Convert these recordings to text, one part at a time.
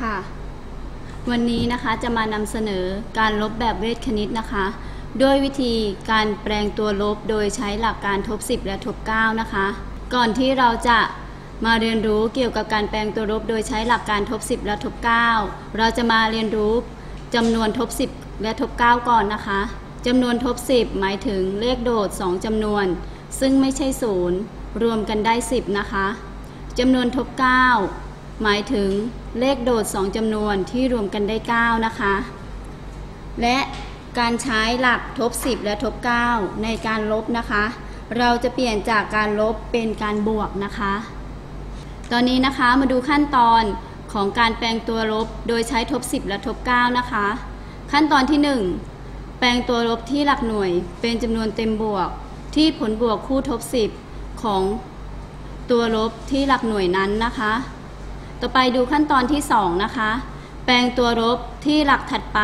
ค่ะ วันนี้นะคะจะมานำเสนอการลบแบบเวทคณิตนะคะ ด้วยวิธีการแปลงตัวลบโดยใช้หลักการทบ 10 และทบ 9 นะคะ ก่อนที่เราจะมาเรียนรู้เกี่ยวกับการแปลงตัวลบโดยใช้หลักการทบ 10 และทบ 9 เราจะมาเรียนรู้จำนวนทบ 10 และทบ 9 ก่อนนะคะจำนวนทบ 10 หมายถึงเลขโดด 2จำนวน ซึ่งไม่ใช่ศูนย์รวมกันได้ 10 นะคะจำนวนทบ 9 หมายถึงเลขโดด 2จำนวนที่รวมกันได้ 9 นะคะ และการใช้หลักทบ 10 และทบ 9 ในการลบนะคะ เราจะเปลี่ยนจากการลบเป็นการบวกนะคะ ตอนนี้นะคะมาดูขั้นตอนของการแปลงตัวลบโดยใช้ทบ 10 และทบ 9 นะคะ ขั้นตอนที่ 1 แปลงตัวลบที่หลักหน่วย เป็นจำนวนเต็มบวก ที่ผลบวกคู่ทบ 10 ของตัวลบที่หลักหน่วยนั้นนะคะ ต่อไปดูขั้นตอนที่ 2 นะคะ แปลงตัวลบที่หลักถัดไป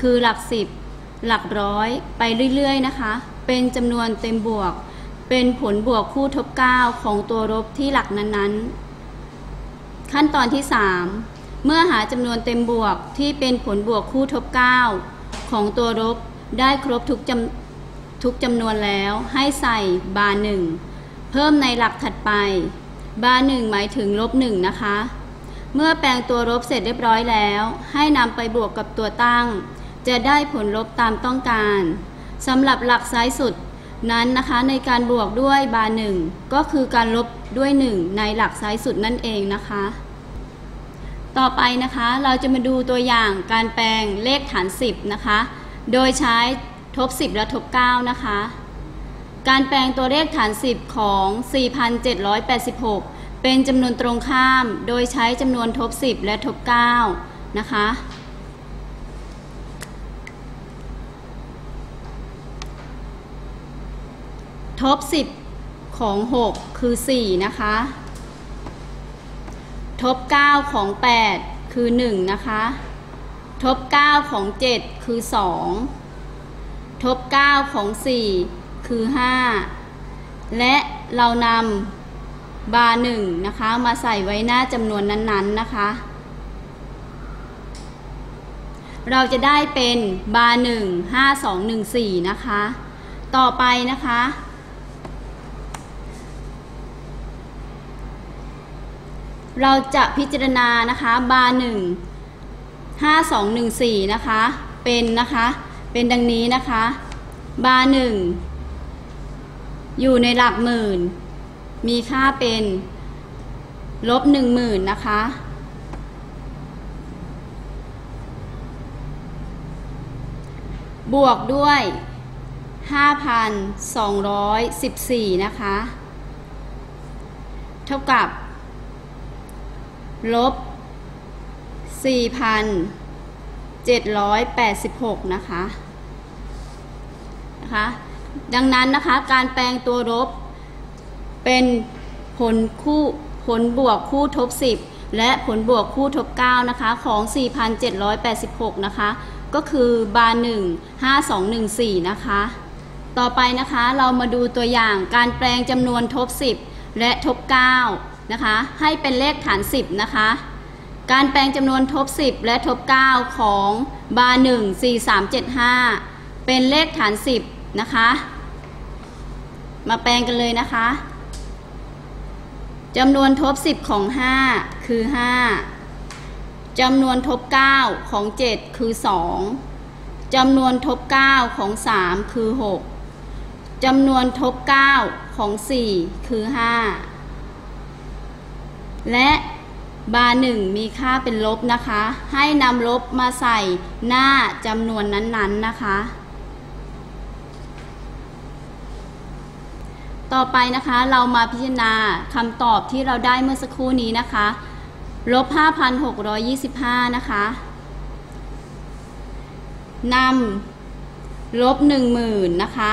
คือหลัก 10 หลักร้อยไปเรื่อยๆนะคะ เป็นจำนวนเต็มบวก เป็นผลบวกคู่ทบ 9 ของตัวลบที่หลักนั้นๆ ขั้นตอนที่ 3 เมื่อหาจำนวนเต็มบวกที่เป็นผลบวกคู่ทบ 9 ของตัวลบได้ครบทุกจำทุกจำนวนแล้วให้ใส่บาร์หนึ่งเพิ่มในหลักถัดไป บาร์หนึ่งหมายถึงลบหนึ่งนะคะ เมื่อแปลงตัวลบเสร็จเรียบร้อยแล้ว ให้นำไปบวกกับตัวตั้ง จะได้ผลลบตามต้องการสำหรับหลักซ้ายสุดนั้นนะคะในการบวกด้วยบาร์หนึ่งก็คือการลบด้วย 1 ในหลักซ้ายสุดนั่นเองนะคะ ต่อไปนะคะเราจะมาดูตัวอย่างการแปลงเลขฐาน 10 นะคะ โดยใช้ทบ 10 และทบ 9 นะคะ การแปลงตัวเลขฐาน 10 ของ 4,786 เป็นจำนวนตรงข้าม โดยใช้จำนวนทบ 10 และทบ 9 นะคะ ทบ 10 ของ 6 คือ 4 นะคะ ทบ 9 ของ 8 คือ 1 นะคะ ทบ 9 ของ 7 คือ 2 ทบ 9 ของ 4 คือ 5 และเรานำบาร์หนึ่งนะคะมาใส่ไว้หน้าจำนวนนั้นๆนะคะ เราจะได้เป็นบาร์หนึ่งห้าสองหนึ่งสี่นะคะ ต่อไปนะคะ เราจะพิจารณานะคะบาร์หนึ่งห้าสองหนึ่งสี่นะคะ เป็นนะคะ เป็นดังนี้นะคะ บาร์หนึ่ง อยู่ในหลักหมื่น มีค่าเป็นลบหนึ่งหมื่นนะคะ บวกด้วย 5,214 นะคะ เท่ากับ ลบ 4,786 นะคะ นะคะ ดังนั้นนะคะ การแปลงตัวลบ เป็นผลคู่ผลบวกคู่ทบ 10 และผลบวกคู่ทบ 9 นะคะ ของ 4,786 นะคะ ก็คือบาร์1 5214 นะคะ ต่อไปนะคะเรามาดูตัวอย่างการแปลงจำนวนทบ 10 และทบ 9 นะคะ ให้เป็นเลขฐาน 10 นะคะ การแปลงจำนวนทบ 10 และทบ 9 ของบาร์1 4375 เป็นเลขฐาน 10 นะคะ มาแปลงกันเลยนะคะจำนวนทบ 10 ของ 5 คือ 5จำนวนทบ 9 ของ 7 คือ 2จำนวนทบ 9 ของ 3 คือ 6จำนวนทบ 9 ของ 4 คือ 5 และบาร์หนึ่งมีค่าเป็นลบนะคะ ให้นำลบมาใส่หน้าจำนวนนั้นๆนะคะ ต่อไปนะคะเรามาพิจารณาคำตอบที่เราได้เมื่อสักครู่นี้นะคะลบ 5,625 นะคะนำลบ 10,000 นะคะ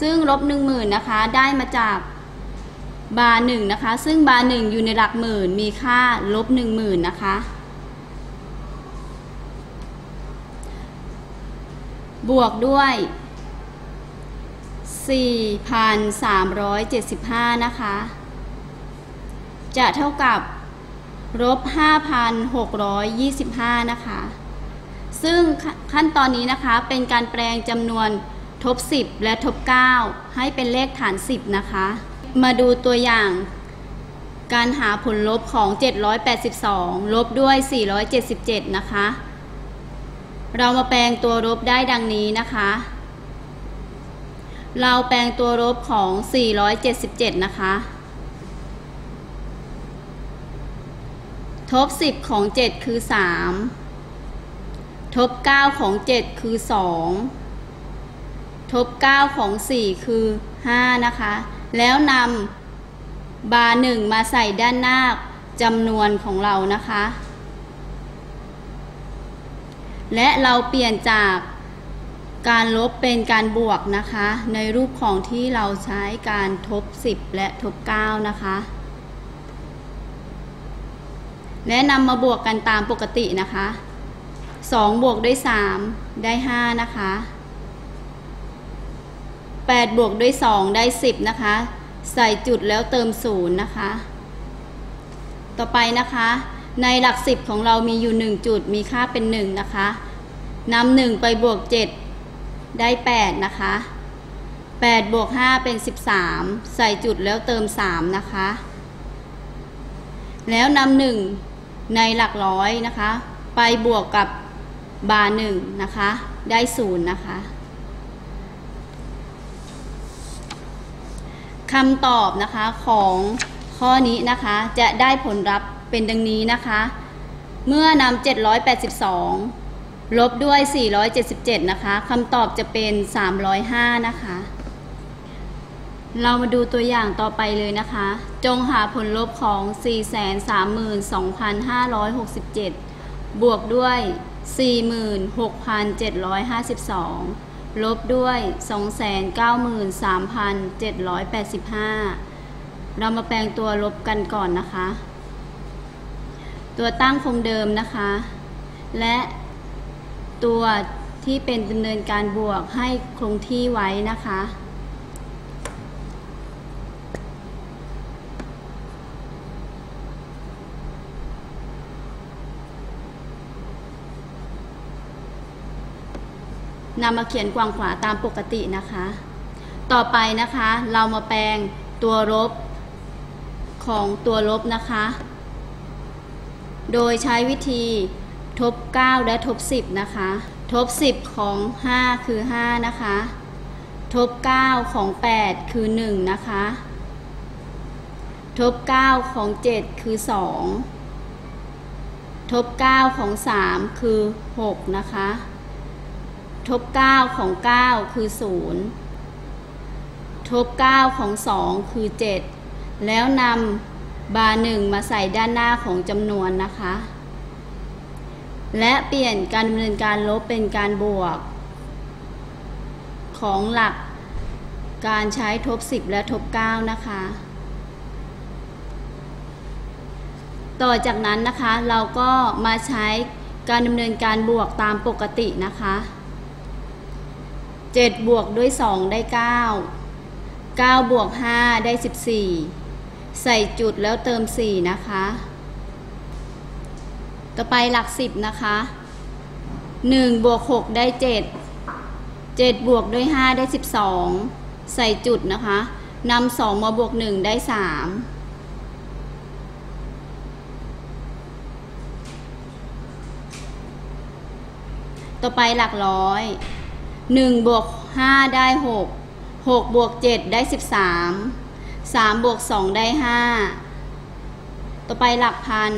ซึ่งลบ 10,000 นะคะ ได้มาจากบาร์หนึ่งนะคะ ซึ่งบาร์หนึ่งอยู่ในหลักหมื่น มีค่าลบ 10,000 นะคะ บวกด้วย 4,375 นะคะ จะเท่ากับลบ5,625 นะคะ ซึ่งขั้นตอนนี้นะคะเป็นการแปลงจำนวนทบ 10 และทบ 9 ให้เป็นเลขฐาน 10 นะคะ มาดูตัวอย่างการหาผลลบของ 782 ลบด้วย 477 นะคะ เรามาแปลงตัวลบได้ดังนี้นะคะ เราแปลงตัวลบของ 477 นะคะ ทบ 10 ของ 7 คือ 3 ทบ 9 ของ 7 คือ 2 ทบ 9 ของ 4 คือ 5 นะคะ แล้วนำบาร์หนึ่งมาใส่ด้านหน้าจำนวนของเรานะคะ และเราเปลี่ยนจาก การลบเป็นการบวกนะคะ ในรูปของที่เราใช้การทบ 10 และทบ 9 นะคะ และนำมาบวกกันตามปกตินะคะ 2 บวกด้วย 3 ได้ 5 นะคะ 8 บวกด้วย 2 ได้ 10 นะคะ ใส่จุดแล้วเติม 0 นะคะ ต่อไปนะคะ ในหลัก 10 ของเรามีอยู่ 1 จุดมีค่าเป็น 1 นะคะนำ1ไปบวก 7 ได้ 8 นะคะ 8 บวก 5 เป็น 13 ใส่จุดแล้วเติม 3 นะคะ แล้วนำหนึ่งในหลักร้อยนะคะ ไปบวกกับบาร์หนึ่งนะคะ ได้ศูนย์นะคะคำตอบนะคะของข้อนี้นะคะจะได้ผลลัพธ์เป็นดังนี้นะคะ เมื่อนำ782 ลบด้วย 477 นะคะคำตอบจะเป็น 305 นะคะ เรามาดูตัวอย่างต่อไปเลยนะคะ จงหาผลลบของ 432,567 บวกด้วย 46,752 ลบด้วย 293,785 เรามาแปลงตัวลบกันก่อนนะคะ ตัวตั้งคงเดิมนะคะ และ ตัวที่เป็นดำเนินการบวกให้คงที่ไว้นะคะ นำมาเขียนกวางขวาตามปกตินะคะ ต่อไปนะคะ เรามาแปลงตัวลบของตัวลบนะคะ โดยใช้วิธี ทบ 9 และทบ 10 นะคะ ทบ 10 ของ 5 คือ 5 นะคะ ทบ 9 ของ 8 คือ 1 นะคะ ทบ 9 ของ 7 คือ 2 ทบ 9 ของ 3 คือ 6 นะคะ ทบ 9 ของ 9 คือ 0 ทบ 9 ของ 2 คือ 7 แล้วนำบาร์หนึ่งมาใส่ด้านหน้าของจำนวนนะคะ และเปลี่ยนการดำเนินการลบเป็นการบวก ของหลักการใช้ทบ 10 และทบ 9 นะคะ ต่อจากนั้นนะคะเราก็มาใช้การดำเนินการบวกตามปกตินะคะ 7 บวกด้วย 2 ได้ 9 9 บวก 5 ได้ 14 ใส่จุดแล้วเติม 4 นะคะ ต่อไปหลัก10นะคะ1บวก6ได้7 7บวกด้วย5ได้12ใส่จุดนะคะนำ2มาบวก1ได้3ต่อไปหลักร้อยหนึ่งบวกห้าได้หกหกบวกเจ็ดได้สิบสามสามบวกสองได้ห้าต่อไปหลักพัน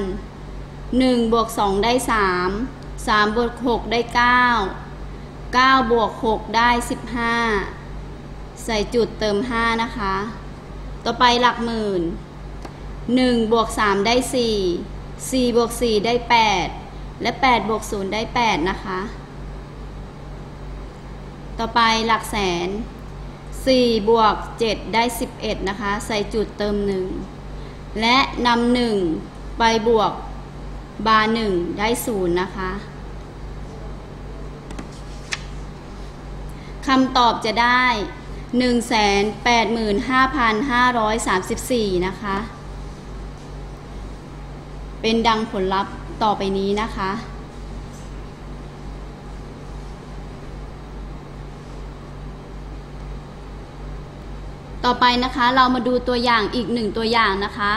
หนึ่งบวกสองได้สามสามบวกหกได้เก้าเก้าบวกหกได้สิบห้าใส่จุดเติมห้านะคะ ต่อไปหลักหมื่นหนึ่งบวกสามได้สี่สี่บวกสี่ได้แปดและแปดบวกศูนย์ได้แปดนะคะ ต่อไปหลักแสน 4 บวก 7 ได้ 11 นะคะ ใส่จุดเติม 1 และนำหนึ่งไปบวก บาร์หนึ่งได้ศูนย์นะคะคำตอบจะได้ 185,534 นะคะเเป็นดังผลลัพธ์ต่อไปนี้นะคะ ต่อไปนะคะเรามาดูตัวอย่างอีกหนึ่งตัวอย่างนะคะ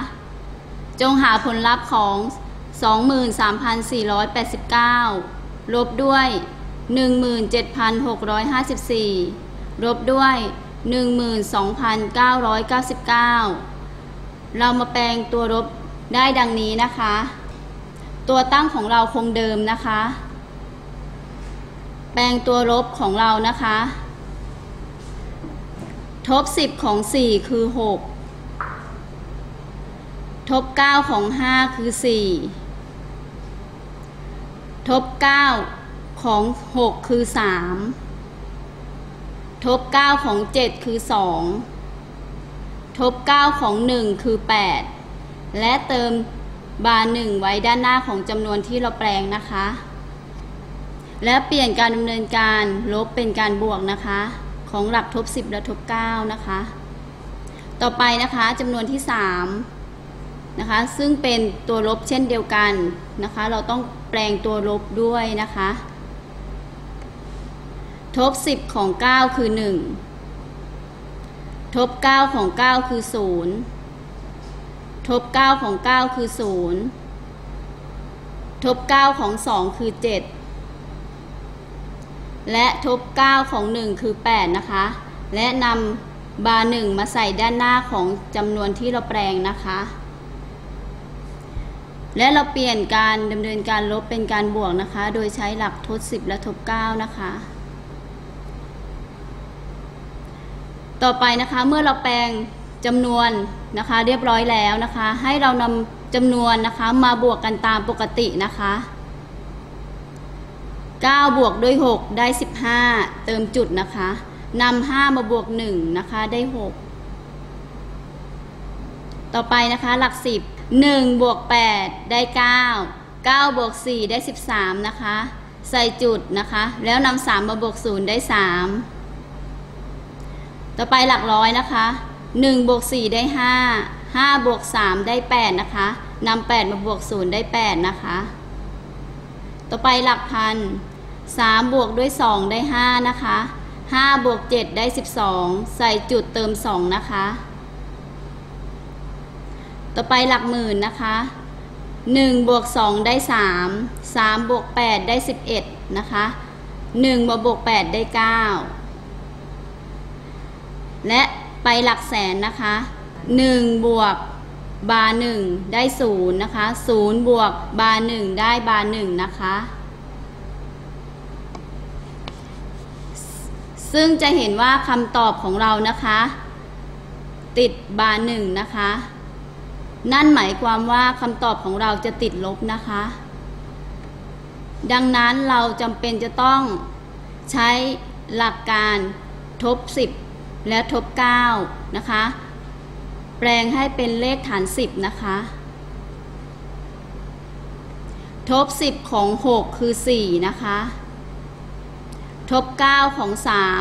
จงหาผลลัพธ์ของ 23,489 ลบด้วย 17,654 ลบด้วย 12,999 เรามาแปลงตัวลบได้ดังนี้นะคะ ตัวตั้งของเราคงเดิมนะคะ แปลงตัวลบของเรานะคะ ทบ 10 ของ 4 คือ 6 ทบ 9 ของ 5 คือ 4 ทบ 9 ของ 6 คือ 3 ทบ 9 ของ 7 คือ 2 ทบ 9 ของ 1 คือ 8 และเติมบาร์1ไว้ด้านหน้าของจำนวนที่เราแปลงนะคะ และเปลี่ยนการดำเนินการลบเป็นการบวกนะคะ ของหลักทบ 10 และทบ 9 นะคะ ต่อไปนะคะจำนวนที่ 3 นะคะ ซึ่งเป็นตัวลบเช่นเดียวกันนะคะ เราต้องแปลงตัวลบด้วยนะคะ ทบ 10 ของ 9 คือ 1 ทบ 9 ของ 9 คือ 0 ทบ 9 ของ 9 คือ 0 ทบ 9 ของ 2 คือ 7 และทบ 9 ของ 1 คือ 8 นะคะ และนำบาร์1มาใส่ด้านหน้าของจำนวนที่เราแปลงนะคะ และเราเปลี่ยนการดำเนินการลบเป็นการบวกนะคะ โดยใช้หลักทด 10 และทบ 9 นะคะ ต่อไปนะคะเมื่อเราแปลงจำนวนนะคะ เรียบร้อยแล้วนะคะ ให้เรานำจำนวนนะคะมาบวกกันตามปกตินะคะ9บวกด้วย 6 ได้ 15 เติมจุดนะคะนำ5มาบวก 1 นะคะ ได้ 6 ต่อไปนะคะ หลัก 10 1บวก8ได้ 9 9บวก4ได้ 13 นะคะ ใส่จุดนะคะ แล้วนำ3มาบวก0ได้ 3 ต่อไปหลักร้อยนะคะ1บวก4ได้ 5 5บวก3ได้ 8 นะคะนำ8มาบวก0ได้ 8 นะคะ ต่อไปหลักพัน3บวกด้วย 2 ได้ 5 นะคะ5บวก7ได้ 12 ใส่จุดเติม 2 นะคะ ต่อไปหลักหมื่นนะคะ1บวก2ได้ 3 3บวก8ได้ 11 นะคะ1มาบวก8ได้ 9 และไปหลักแสนนะคะ1บวกบาร์1ได้0นะคะ0บวกบาร์1ได้บาร์1นะคะซึ่งจะเห็นว่าคำตอบของเรานะคะ ติดบาร์1นะคะ นั่นหมายความว่าคำตอบของเราจะติดลบนะคะ ดังนั้นเราจำเป็นจะต้องใช้หลักการทบ 10 และทบ 9 นะคะ แปลงให้เป็นเลขฐาน 10 นะคะ ทบ 10 ของ 6 คือ 4 นะคะ ทบ 9 ของ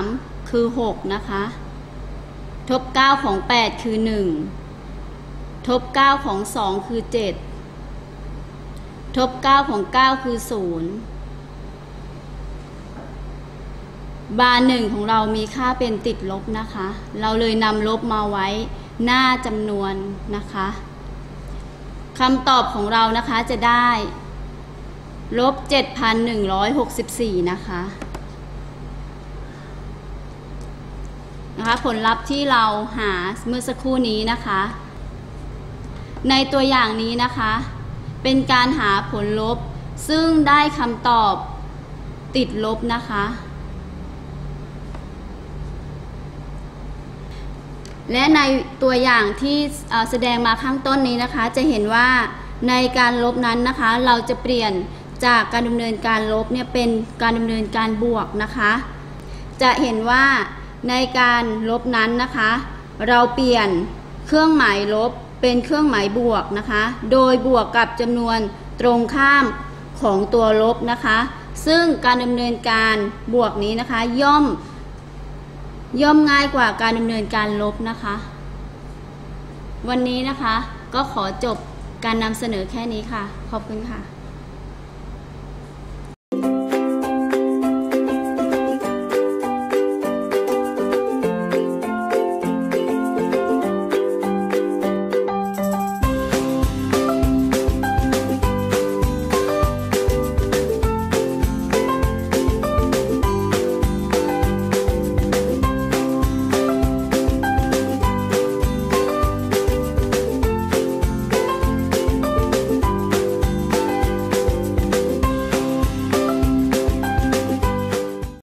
3 คือ 6 นะคะ ทบ 9 ของ 8 คือ 1 ทบ 9 ของ 2 คือ 7 ทบ 9 ของ 9 คือ 0 บาร์หนึ่งของเรามีค่าเป็นติดลบนะคะ เราเลยนำลบมาไว้หน้าจำนวนนะคะคำตอบของเรานะคะจะได้ลบ 7,164 นะคะนะคะ ผลลัพธ์ที่เราหาเมื่อสักครู่นี้นะคะ ในตัวอย่างนี้นะคะ เป็นการหาผลลบ ซึ่งได้คำตอบติดลบนะคะ และในตัวอย่างที่แสดงมาข้างต้นนี้นะคะ จะเห็นว่าในการลบนั้นนะคะ เราจะเปลี่ยนจากการดำเนินการลบเนี่ยเป็นการดำเนินการบวกนะคะ จะเห็นว่าในการลบนั้นนะคะ เราเปลี่ยนเครื่องหมายลบ เป็นเครื่องหมายบวกนะคะ โดยบวกกับจำนวนตรงข้ามของตัวลบนะคะ ซึ่งการดำเนินการบวกนี้นะคะ ย่อม ย่อมง่ายกว่าการดำเนินการลบนะคะ วันนี้นะคะก็ขอจบการนำเสนอแค่นี้ค่ะ ขอบคุณค่ะ